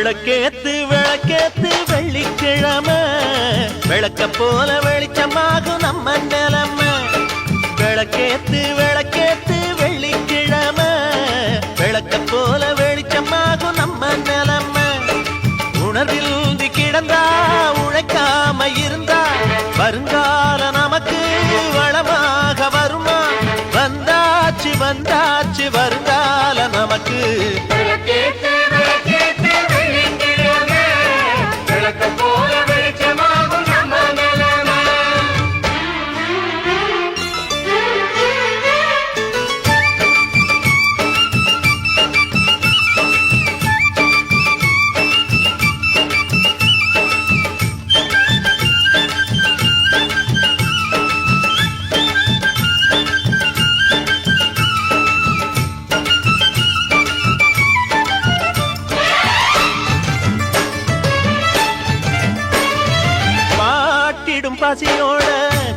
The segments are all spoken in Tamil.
விளக்கேத்து விளக்கேத்து வெள்ளிக்கிழமை. விளக்க போல வெளிச்சமாகும் நம்ம நிலமை. விளக்கேத்து விளக்கேத்து வெள்ளிக்கிழமை. விளக்க போல வெளிச்சமாகும் நம்ம நிலமை. உணர்வில் கிடந்தா உழைக்காம இருந்தா வருங்கால நமக்கு வளமாக வருமா? வந்தாச்சு வந்தாச்சு வருங்கால நமக்கு. பாட்டிடும்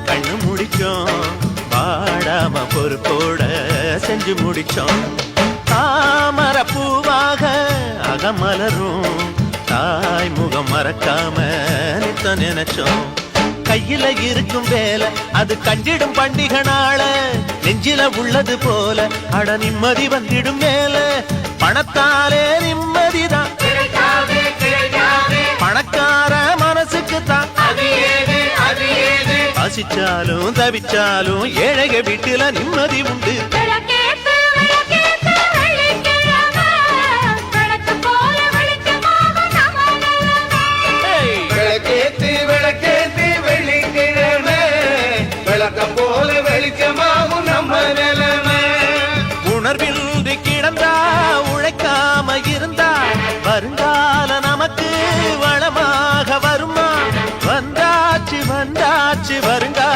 கண்ணு முடிச்சோம் பாடாம பொறுப்போட செஞ்சு முடிச்சோம். தாமர பூவாக அகமலரும் தாய் முகம் மறக்காம நித்த நினைச்சோம். கையில இருக்கும் வேலை அது கண்டிடும் பண்டிகை நாள நெஞ்சில உள்ளது போல அட நிம்மதி வந்திடும் மேல. பணத்தாலே அது தவிச்சாலும் ஏழைக வீட்டுல நிம்மதி உண்டு. பிடிச்சு வருங்கா.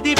ti